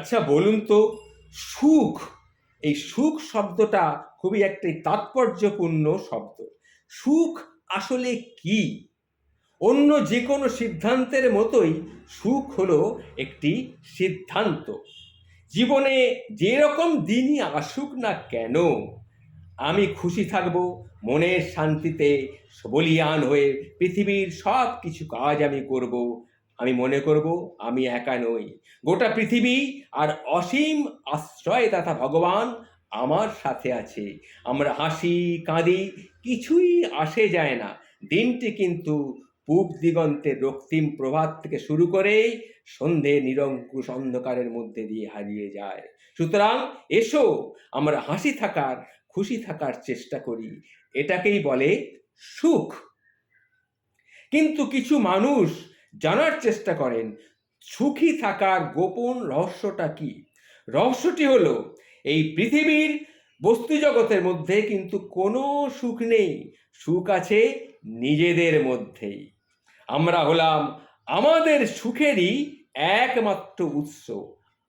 আচ্ছা বলুন তো, সুখ, এই সুখ শব্দটা খুবই একটি তাৎপর্যপূর্ণ শব্দ। সুখ আসলে কি? অন্য যে কোনো সিদ্ধান্তের মতোই সুখ হলো একটি সিদ্ধান্ত। জীবনে যেরকম দিনই আসুক না কেন, আমি খুশি থাকব, মনের শান্তিতে বলিয়ান হয়ে পৃথিবীর সব কিছু কাজ আমি করব আমি মনে করব, আমি একা নই। গোটা পৃথিবী আর অসীম আশ্রয় তথা ভগবান আমার সাথে আছে। আমরা হাসি, কাঁদি, কিছুই আসে যায় না। দিনটি কিন্তু পূব দিগন্তের রক্তিম প্রভাত থেকে শুরু করে সন্ধে নিরঙ্কুশ অন্ধকারের মধ্যে দিয়ে হারিয়ে যায়। সুতরাং এসো, আমরা হাসি থাকার, খুশি থাকার চেষ্টা করি। এটাকেই বলে সুখ। কিন্তু কিছু মানুষ জানার চেষ্টা করেন, সুখী থাকার গোপন রহস্যটা কি? রহস্যটি হলো, এই পৃথিবীর বস্তু জগতের মধ্যে কিন্তু কোনো সুখ নেই, সুখ আছে নিজেদের মধ্যেই। আমরা হলাম আমাদের সুখেরই একমাত্র উৎস,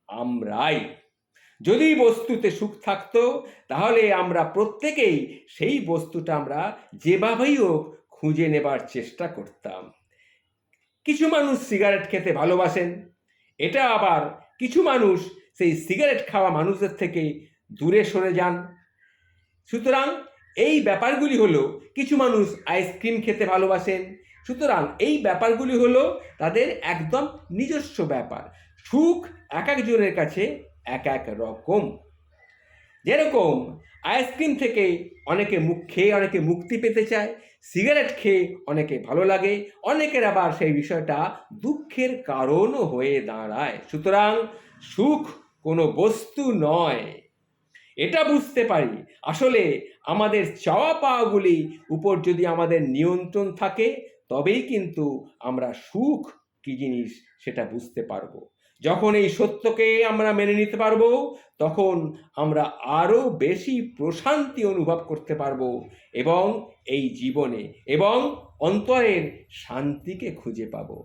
আমরাই। যদি বস্তুতে সুখ থাকতো, তাহলে আমরা প্রত্যেকেই সেই বস্তুটা আমরা যেভাবেই হোক খুঁজে নেবার চেষ্টা করতাম। কিছু মানুষ সিগারেট খেতে ভালোবাসেন। এটা আবার কিছু মানুষ সেই সিগারেট খাওয়া মানুষদের থেকে দূরে সরে যান। সুতরাং এই ব্যাপারগুলি হলো কিছু মানুষ আইসক্রিম খেতে ভালোবাসেন। সুতরাং এই ব্যাপারগুলি হলো তাদের একদম নিজস্ব ব্যাপার। সুখ এক একজনের কাছে এক এক রকম। যেরকম আইসক্রিম থেকে অনেকে মুখ খেয়ে অনেকে মুক্তি পেতে চায়, সিগারেট খেয়ে অনেকে ভালো লাগে, অনেকের আবার সেই বিষয়টা দুঃখের কারণও হয়ে দাঁড়ায়। সুতরাং সুখ কোনো বস্তু নয়। এটা বুঝতে পারি। আসলে আমাদের চাওয়া পাওয়াগুলি উপর যদি আমাদের নিয়ন্ত্রণ থাকে, তবেই কিন্তু আমরা সুখ কী জিনিস সেটা বুঝতে পারব। যখন এই সত্যকে আমরা মেনে নিতে পারব, তখন আমরা আরও বেশি প্রশান্তি অনুভব করতে পারব এবং এই জীবনে এবং অন্তরের শান্তিকে খুঁজে পাবো।